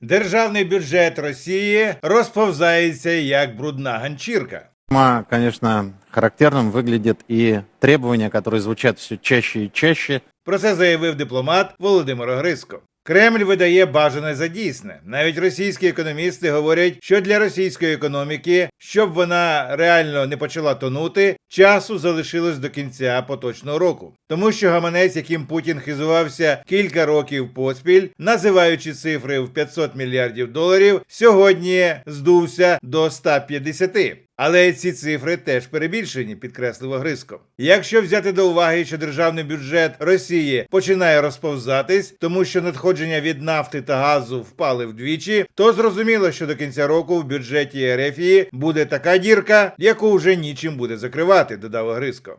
Державний бюджет Росії розповзається як брудна ганчірка. Весьма, конечно, характерным выглядит и требования, которые звучат все чаще и чаще. Про це заявив дипломат Володимир Огриско. Кремль видає бажане за дійсне. Навіть російські економісти говорять, що для російської економіки, щоб вона реально не почала тонути, часу залишилось до кінця поточного року. Тому що гаманець, яким Путін хизувався кілька років поспіль, називаючи цифри в 500 мільярдів доларів, сьогодні здувся до 150. Але ці цифри теж перебільшені, підкреслив Огриско. Якщо взяти до уваги, що державний бюджет Росії починає розповзатись, тому що надходження від нафти та газу впали вдвічі, то зрозуміло, що до кінця року в бюджеті Ерефії буде така дірка, яку вже нічим буде закривати, додав Огриско.